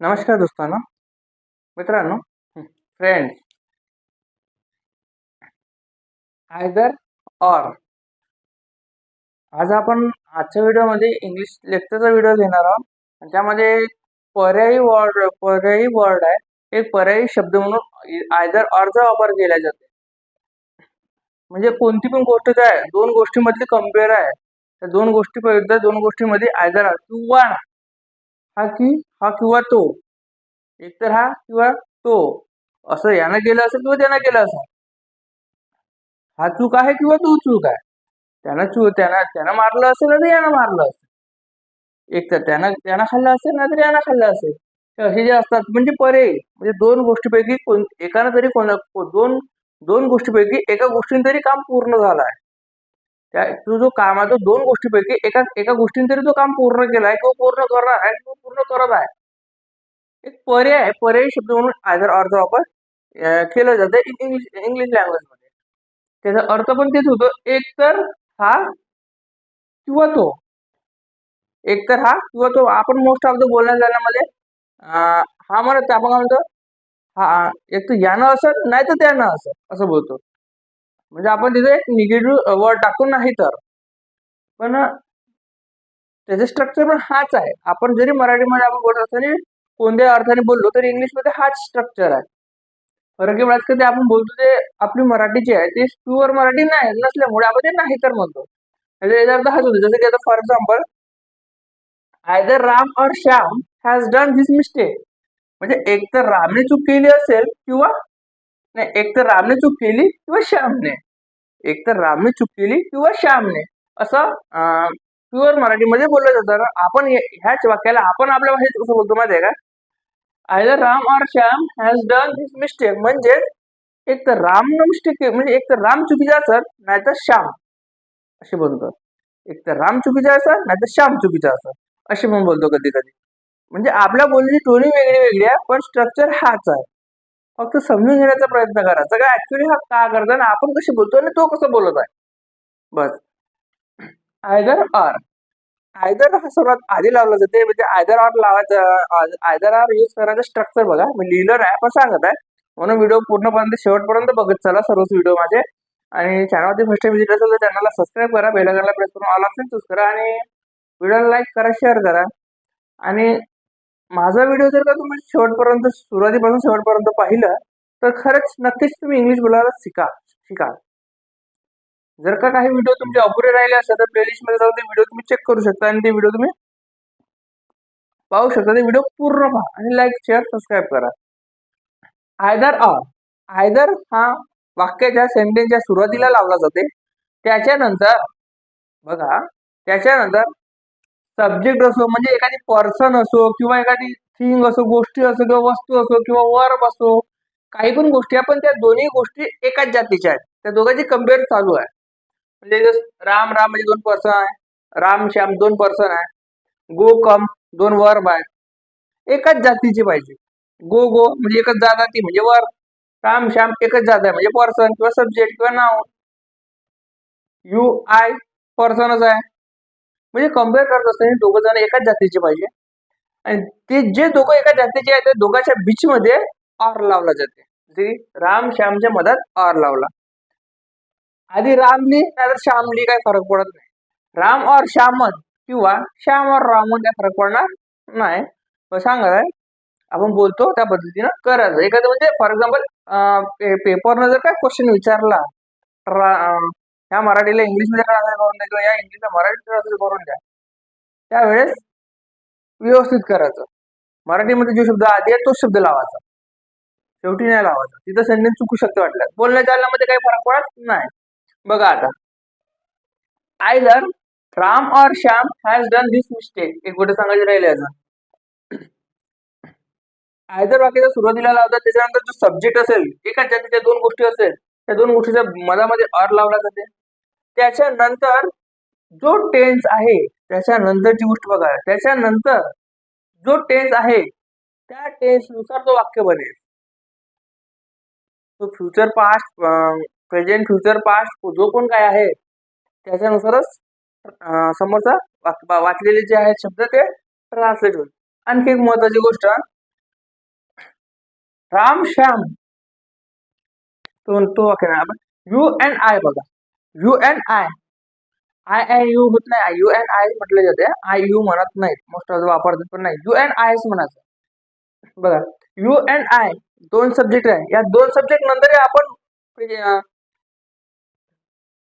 नमस्कार दोस्तांनो. मित्रांनो friends either or आज आपण आजच्या व्हिडिओमध्ये इंग्लिश लेक्चरचा व्हिडिओ घेणार आहोत. आणि त्यामध्ये पर्यायी वर्ड पर्यायी वर्ड आहे. एक पर्यायी शब्द म्हणून आयदर ऑरचा वापर केला जातो. म्हणजे कोणती पण गोष्ट काय आहे, दोन गोष्टीमधली कंपेअर आहे. त्या दोन गोष्टी दोन गोष्टीमध्ये आयदर किंवा हा की हा किंवा तो. एकतर हा किंवा तो. असं यानं गेलं असेल किंवा त्यानं गेलं असेल. हा चूक आहे किंवा तू चूक आहे. त्यानं चू त्यानं त्यानं मारलं असेल तर यानं मारलं असेल. एक तर त्यानं त्यानं खाल्लं असेल ना तर यानं खाल्लं असेल. हे असे जे असतात म्हणजे परे म्हणजे दोन गोष्टीपैकी कोण एकानं तरी कोण दोन दोन गोष्टीपैकी एका गोष्टीने तरी काम पूर्ण झालं आहे. त्या तो जो काम आहे तो दोन गोष्टीपैकी एका एका गोष्टीने तरी तो काम पूर्ण केला आहे किंवा पूर्ण करणार आहे किंवा पूर्ण करत आहे. एक पर्याय पर्याय शब्द म्हणून आदर अर्थ वापर अं, केला जातो इंग्लिश इंग्लिश लँग्वेजमध्ये त्याचा अर्थ पण तेच होतो एक तर हा किंवा तो. एक तर हा किंवा तो. आपण मोस्ट ऑफ द बोलण्या जाण्यामध्ये हा म्हणत आपण काय म्हणतो हा एक तर यानं असं नाही तर त्यानं असं असं बोलतो. म्हणजे आपण तिथे एक निगेटिव्ह वर्ड टाकून नाही तर. पण त्याचं स्ट्रक्चर पण हाच आहे. आपण जरी मराठीमध्ये आपण बोलत असताना कोणत्याही अर्थाने बोललो तरी इंग्लिशमध्ये हाच स्ट्रक्चर आहे. फरक एवढाच की ते आपण बोलतो ते आपली मराठी जी आहे. ती प्युअर मराठी नाही नसल्यामुळे आपण ते नाही तर म्हणतो. याचा अर्थ हाच होतो. जसं की आता फॉर एक्झाम्पल आयदर राम और Shyam has done this mistake म्हणजे एक तर रामने चूक केली असेल किंवा नाही एक तर रामने चूक केली किंवा श्यामने? एक तर रामने चूक केली किंवा श्यामने? असं प्युअर मराठीमध्ये बोललं जातं. ना आपण ह्याच वाक्याला आपण आपल्या भाषेत कसं बोलतो माहिती आहे का? आयदर राम और Shyam has done his mistake म्हणजेच एक तर रामनं मिस्टेक म्हणजे एक तर राम चुकीचा असेल नाहीतर श्याम. असे बोलतो. एक तर राम चुकीचा असेल नाहीतर श्याम चुकीचा असत असे म्हणून बोलतो कधी कधी म्हणजे आपल्या बोलण्याची टोनी वेगळी वेगळी आहे पण स्ट्रक्चर हाच आहे. फक्त समजून घेण्याचा प्रयत्न करायचा सगळं ऍक्च्युली हा का करतो आणि आपण कशी बोलतो आणि तो कसं बोलत आहे. बस. आयदर आर आयदर हा सर्वात आधी लावला जाते. म्हणजे आयदर आर लावायचं. आयदर आर यूज करायचं स्ट्रक्चर बघा. मी लिहिलं नाही पण सांगत आहे. म्हणून व्हिडिओ पूर्णपर्यंत शेवटपर्यंत बघत चला सर्वच व्हिडिओ माझे. आणि चॅनलवरती फर्स्ट टाइम व्हिजिट असेल तर चॅनलला सबस्क्राईब करा. बेलायकनला प्रेस करून ऑल ऑप्शन चूज करा. आणि व्हिडिओला लाईक करा शेअर करा. आणि माझा व्हिडिओ जर का तुम्ही शेवटपर्यंत सुरुवातीपासून शेवटपर्यंत पाहिलं तर खरंच नक्कीच तुम्ही इंग्लिश बोलायला शिका शिका जर का काही व्हिडिओ तुमचे अपुरे राहिले असेल तर प्लेलिस्टमध्ये जाऊन ते व्हिडिओ तुम्ही चेक करू शकता आणि ते व्हिडिओ तुम्ही पाहू शकता. ते व्हिडिओ पूर्ण पहा आणि लाईक शेअर सबस्क्राईब करा. आयदर ऑर आयदर हा वाक्याच्या सेंटेन्सच्या सुरुवातीला लावला जाते. त्याच्यानंतर बघा त्याच्यानंतर सब्जेक्ट असो म्हणजे एखादी पर्सन असो किंवा एखादी थिंग असो गोष्टी असो किंवा वस्तू असो किंवा वर्ब असो काही पण गोष्टी आपण त्या दोन्ही गोष्टी एकाच जातीच्या आहेत. त्या दोघांची कंपेअर चालू आहे. म्हणजे राम राम म्हणजे दोन पर्सन आहे. राम श्याम दोन पर्सन आहे. गो कम दोन वर्ब आहेत. एकाच जातीची पाहिजे. गो गो म्हणजे एकच जाती म्हणजे वर्ब राम श्याम एकच जात आहे म्हणजे पर्सन किंवा सब्जेक्ट किंवा नाव यू आय पर्सनच आहे. म्हणजे कंपेअर करत असताना दोघं जण एकाच जातीचे पाहिजे. आणि ते जे दोघं एका जातीचे आहेत त्या दोघांच्या बीचमध्ये आर लावला जाते. जरी राम श्यामच्या मधात आर लावला. आधी रामली नाहीतर श्यामली काही फरक पडत नाही. राम और श्यामन किंवा श्याम और रामन काय फरक पडणार नाही. सांगा आपण बोलतो त्या पद्धतीनं करायचं. एखादं म्हणजे फॉर एक्झाम्पल पेपरनं जर काय क्वेश्चन विचारला ह्या मराठीला इंग्लिशमध्ये ट्रान्सलेट करून द्या किंवा या इंग्लिशला मराठी ट्रान्सलेट करून द्या. त्यावेळेस व्यवस्थित करायचं. मराठीमध्ये जो शब्द आधी आहे तोच शब्द लावायचा. शेवटी नाही लावायचा. तिथं सेंटेन्स चुकू शकतं वाटलं. बोलण्या चालण्यामध्ये काही फरक पडत नाही. बघा आता. आयदर राम और Shyam has done this mistake एक गोष्ट सांगायची राहिले अजून. आयदर वाक्याच्या सुरुवातीला लावतात त्याच्यानंतर जो सब्जेक्ट असेल एकाच तिच्या दोन गोष्टी असेल त्या दोन गोष्टीच्या मधामध्ये अर लावला जाते. त्याच्यानंतर जो टेन्स आहे त्याच्यानंतरची गोष्ट बघा. त्याच्यानंतर जो टेन्स आहे त्या टेन्सनुसार तो वाक्य बनेल. तो future past present future past जो पण काय आहे त्याच्यानुसारच समोरचा वाक- वाचलेले जे आहेत शब्द ते ट्रान्सलेट होईल. आणखी एक महत्वाची गोष्ट राम श्याम तो तो वाक्य आपण यू अँड आय बघा. You N I. I I you होत नाही. आय यू एन आय म्हटले जाते. आय यू म्हणत नाहीत. मोस्ट ऑफ वापरतात पण नाही. यू एन आयच म्हणायचं. बघा. यू एन आय दोन सब्जेक्ट आहे. या दोन सब्जेक्ट नंतर आपण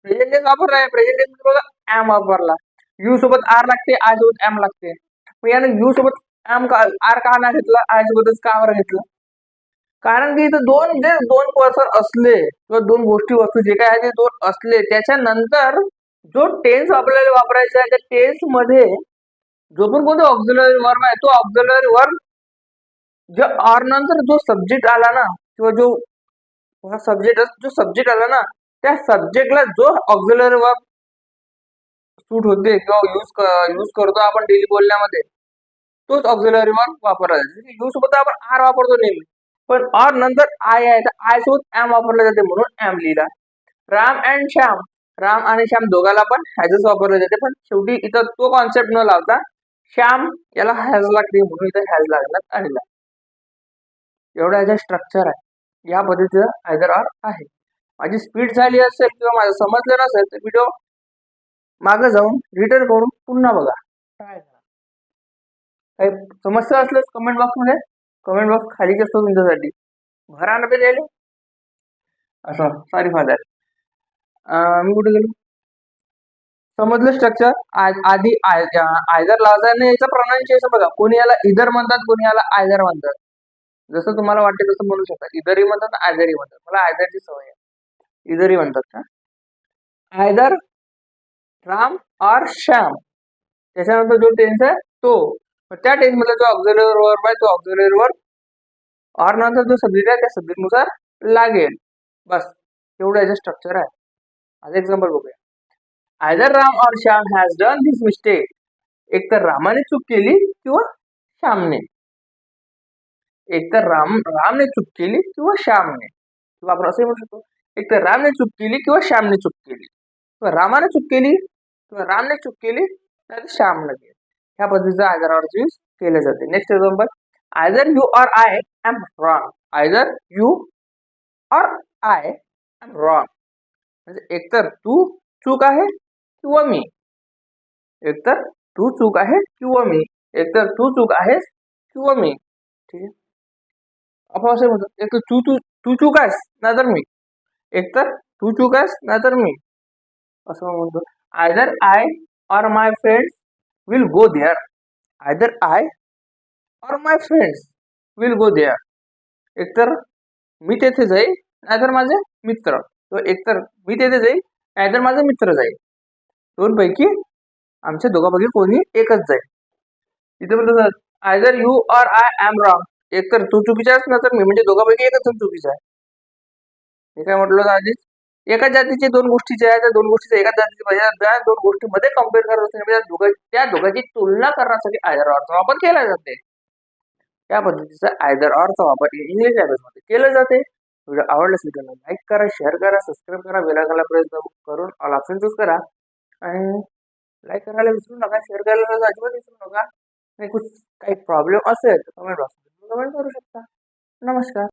प्रेझेंट टेन्स वापरलाय प्रेझेंट टेन्स बघा एम वापरला. यू सोबत आर लागते आय सोबत एम लागते. मग यानं यू सोबत एम का आर का नाही घेतला? आय सोबतच का बरं घेतलं? कारण की इथं दोन जे दोन पर्सन असले किंवा दोन गोष्टी वस्तू जे काय आहे ते दोन असले त्याच्यानंतर जो टेन्स आपल्याला वापरायचा आहे त्या टेन्समध्ये जो पण कोणता ऑक्झिलरी वर्ब आहे तो ऑक्झिलरी वर्ब जे आर नंतर जो सब्जेक्ट आला ना किंवा जो हा सब्जेक्ट जो सब्जेक्ट आला ना त्या सब्जेक्टला जो ऑक्झिलरी वर्ब सूट होते किंवा यूज यूज करतो आपण डेली बोलण्यामध्ये तोच ऑक्झिलरी वर्ब वापरायचा. यूज सोबत आपण आर वापरतो नेहमी. पण आर नंतर आय आहे. तर आय सोबत एम वापरले जाते म्हणून एम लिहिला. राम अँड श्याम. राम आणि श्याम दोघाला पण हॅजच वापरले जाते. पण शेवटी इथं तो कॉन्सेप्ट न लावता श्याम याला हॅज लागते म्हणून इथं हॅज लागण्यात आलेला एवढा याचा स्ट्रक्चर आहे. या पद्धतीचं आयदर आर आहे. माझी स्पीड झाली असेल किंवा माझं समजलं नसेल तर व्हिडिओ मागं जाऊन रिटर्न करून पुन्हा बघा. काय करा काही समस्या असल्यास कमेंट बॉक्समध्ये कमेंट बॉक्स खालीच असतो तुमच्यासाठी. भरा ना ते असं सॉरी फादर मी कुठे गेलो? समजलं स्ट्रक्चर आधी आयदर लावायचा याचा प्रोनाऊन्सिएशन बघा. कोणी याला इधर म्हणतात कोणी याला आयदर म्हणतात. जसं तुम्हाला वाटते तसं म्हणू शकता. इधरही म्हणतात आयदरही म्हणतात. मला आयदरची सवय आहे. इधरही म्हणतात का? आयदर राम और श्याम. त्याच्यानंतर जो टेन्स आहे तो. त्या टेन्समध्ये जो ऑक्झिलरी वर्ब आहे तो ऑक्झिलरी वर्ब और नंतर जो सब्जेक्ट आहे त्या सब्जेक्टनुसार लागेल. बस एवढं याचं स्ट्रक्चर आहे. आज एक्झाम्पल बघूया. आयदर राम और Shyam has done this mistake एक तर रामाने चूक केली किंवा श्यामने. एक तर राम रामने चूक केली किंवा श्यामने. किंवा आपण असंही म्हणू शकतो एक तर रामने चूक केली किंवा श्यामने चूक केली. किंवा रामाने चूक केली किंवा रामने चूक केली नाही तर श्यामने केली ह्या पद्धतीचं आयदर ऑर यूज केले जाते. Next example either you or I am wrong either you or I am wrong म्हणजे एकतर तू चूक आहे किंवा मी. एकतर तू चूक आहे किंवा मी. एकतर तू चूक आहेस किंवा मी. ठीक आहे? आपण असं म्हणतो एक तर तू तू तू चूक आहेस नाहीतर मी. एकतर तू चूक आहेस नाहीतर मी. असं म्हणतो. Either I or my friends will go there either I or my friends will go there एकतर मी तेथे जाईल नाहीतर माझे मित्र. एकतर मी तेथे जाईल नाहीतर माझे मित्र जाईल दोनपैकी आमच्या दोघांपैकी कोणी एकच जाईल तिथे म्हणतो either you are I am wrong एकतर तू चुकीचा आहेस ना तर मी. म्हणजे दोघांपैकी एकच चुकीचा आहे. हे काय म्हटलं आधीच? एका जातीचे दोन गोष्टी ज्या आहेत त्या दोन गोष्टीचे एका जातीचे म्हणजे त्या दोन गोष्टीमध्ये कंपेअर करत असताना दोघं त्या दोघांची तुलना करण्यासाठी आयदर ऑरचा वापर केला जाते. त्या पद्धतीचा आयदर ऑरचा वापर इंग्लिश लँग्वेजमध्ये केला जाते. व्हिडिओ आवडला असेल तर लाईक करा शेअर करा सबस्क्राईब करा वेळाला प्रयत्न करून ऑल ऑप्शन चूज करा. आणि लाईक करायला विसरू नका शेअर करायला अजिबात विसरू नका. आणि कुछ काही प्रॉब्लेम असेल तर कमेंट बॉक्समध्ये कमेंट करू शकता. नमस्कार.